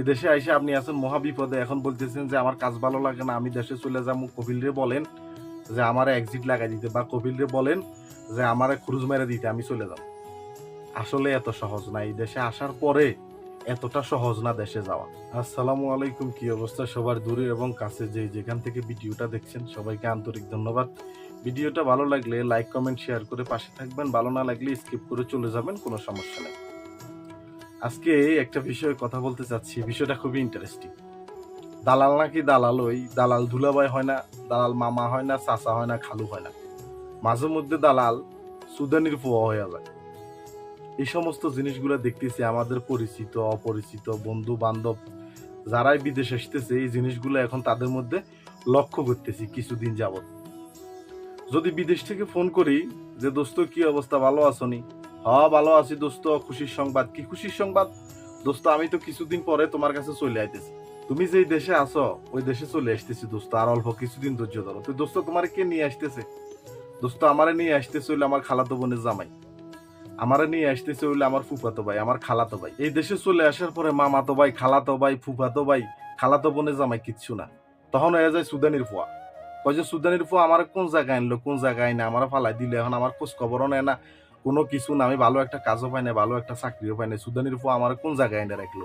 এ দেশে আইসে আপনি আছেন মহা বিপদে এখন বলতেছেন যে, আমার কাজ ভালো লাগে না, আমি দেশে চলে যাব। কপিল রে বলেন যে, আমার এক্সিট লাগাই দিতে। বা কপিল রে বলেন যে, আমার ক্রুজ মেরে দিতে, আমি চলে যাব। আসলে এত সহজ না। এই দেশে আসার পরে এতটা সহজ না দেশে যাওয়া। আসসালামু আলাইকুম, কি অবস্থা সবার দূরে এবং কাছে? যে যেখান থেকে ভিডিওটা দেখছেন, সবাইকে আন্তরিক ধন্যবাদ। ভিডিওটা ভালো লাগলে লাইক, কমেন্ট, শেয়ার করে পাশে থাকবেন। ভালো না লাগলে স্কিপ করে চলে যাবেন, কোনো সমস্যা নেই। আজকে একটা বিষয়ে কথা বলতে চাচ্ছি, বিষয়টা খুবই ইন্টারেস্টিং দালাল নাকি দালাল ওই দালাল ধুলাবাই হয় না, দালাল মামা হয় না, চাচা হয় না, খালু হয় না। মাঝে মধ্যে দালাল সুদানির ফুয়া হয়ে যায়। এই সমস্ত জিনিসগুলো দেখতেছি, আমাদের পরিচিত, অপরিচিত বন্ধু বান্ধব যারাই বিদেশ আসতেছে, এই জিনিসগুলো এখন তাদের মধ্যে লক্ষ্য করতেছি কিছুদিন যাবত যদি বিদেশ থেকে ফোন করি যে, দোস্ত, কি অবস্থা? ভালো আছনি হ ভালো আছি দোস্ত, খুশির সংবাদ। কি খুশির সংবাদ? দোস্ত, আমি তো কিছুদিন পরে তোমার কাছে চলে আইতেছি। তুমি যেই দেশে আছো, ওই দেশে চলে আসতেছি দোস্ত, আর অল্প কিছুদিন ধৈর্য ধরো। তো দোস্ত, তোমার কে নিয়ে আসতেছে? দোস্ত, আমারে নিয়ে আসতেছে হইলে আমার খালাতো বোনের জামাই। আমারে নিয়ে আসতেছে হইলে আমার ফুফাতো ভাই, আমার খালাতো ভাই। এই দেশে চলে আসার পরে মামাতো ভাই, খালাতো ভাই, ফুফাতো ভাই, খালাতো বোনের জামাই কিচ্ছু না। তখন হয়ে যায় সুদানির ফুয়া। কয় যে, সুদানির ফুয়া আমার কোন জায়গায় আনলো, কোন জায়গায় না আমার ফালাই দিলে, এখন আমার খোঁজ খবরও নেয় না। কোনো কিছু না, আমি ভালো একটা কাজও পাই না ভালো একটা চাকরিও পাই না সুদানির ফুয়া আমার কোন জায়গায় এনে রাখল?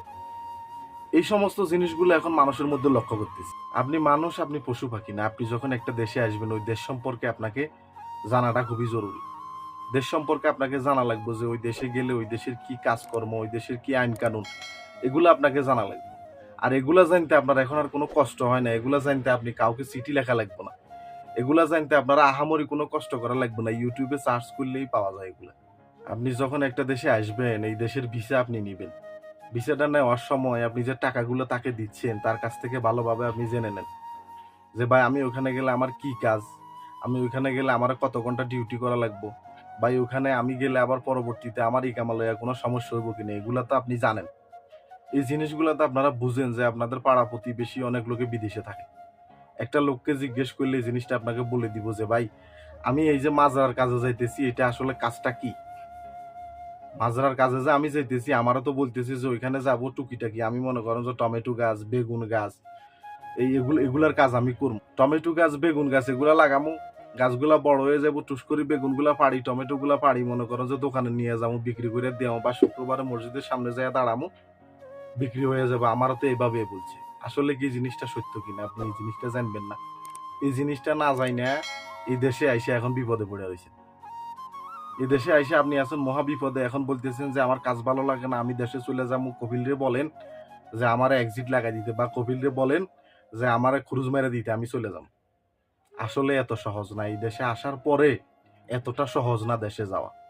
এই সমস্ত জিনিসগুলো এখন মানুষের মধ্যে লক্ষ্য করতেছি। আপনি মানুষ, আপনি পশু পাখি না, আপনি যখন একটা দেশে আসবেন, ওই দেশ সম্পর্কে আপনাকে জানাটা খুবই জরুরি। দেশ সম্পর্কে আপনাকে জানা লাগবে যে ওই দেশে গেলে ওই দেশের কি কাজকর্ম, ওই দেশের কি আইন কানুন, এগুলো আপনাকে জানা লাগবে। আর এগুলা জানতে আপনার এখন আর কোনো কষ্ট হয় না, এগুলা জানতে আপনি কাউকে চিঠি লেখা লাগবে না। এগুলা জানতে আপনারা আহামরি কোনো কষ্ট করা লাগবে না। ইউটিউবে সার্চ করলেই পাওয়া যায় এগুলা। আপনি যখন একটা দেশে আসবেন, এই দেশের ভিসা আপনি নেবেন। ভিসাটা নেওয়ার সময় আপনি যে টাকাগুলো তাকে দিচ্ছেন, তার কাছ থেকে ভালোভাবে আপনি জেনে নেন। যে, ভাই, আমি ওখানে গেলে আমার কি কাজ? আমি ওইখানে গেলে আমার কত ঘণ্টা ডিউটি করা লাগবো? ভাই, ওখানে আমি গেলে আবার পরবর্তীতে আমার এই কামালয়া কোনো সমস্যা হইব কিনা? এগুলা তো আপনি জানেন। এই জিনিসগুলো তো আপনারা বুঝেন যে, আপনাদের পাড়া প্রতিবেশী অনেক লোকে বিদেশে থাকে। একটা লোককে জিজ্ঞেস করলে এই জিনিসটা আপনাকে বলে দিব যে, ভাই, আমি এই যে মাজরার কাজে যাইতেছি, এটা আসলে কাজটা কি? মাজরার কাজে যে আমি যাইতেছি, আমারও তো বলতেছি যে, ওইখানে যাব টুকিটাকি। আমি মনে করেন যে, টমেটো গাছ, বেগুন গাছ, এই এগুলো, এগুলার কাজ আমি করব। টমেটো গাছ, বেগুন গাছ, এগুলা লাগামো। গাছগুলা বড় হয়ে যাব, টুস করি বেগুনগুলা পাড়ি টমেটো গুলা পাড়ি মনে করো যে, দোকানে নিয়ে যাব, বিক্রি করে দেবো বা শুক্রবারে মসজিদের সামনে যায় দাঁড়ামো, বিক্রি হয়ে যাবে। আমারও তো এভাবে বলছে। আসলে কি জিনিসটা সত্য কিনা? আপনি এই জিনিসটা জানবেন না। এই জিনিসটা না যাই না এই দেশে আইসে এখন বিপদে পড়ে রয়েছে। এই দেশে আইসে আপনি আছেন মহা বিপদে। এখন বলতেছেন যে, আমার কাজ ভালো লাগে না, আমি দেশে চলে যাব। কপিল রে বলেন যে, আমার এক্সিট লাগাই দিতে। বা কপিল রে বলেন যে, আমার খুরুজ মেরে দিতে, আমি চলে যাব। আসলে এত সহজ না। এই দেশে আসার পরে এতটা সহজ না দেশে যাওয়া।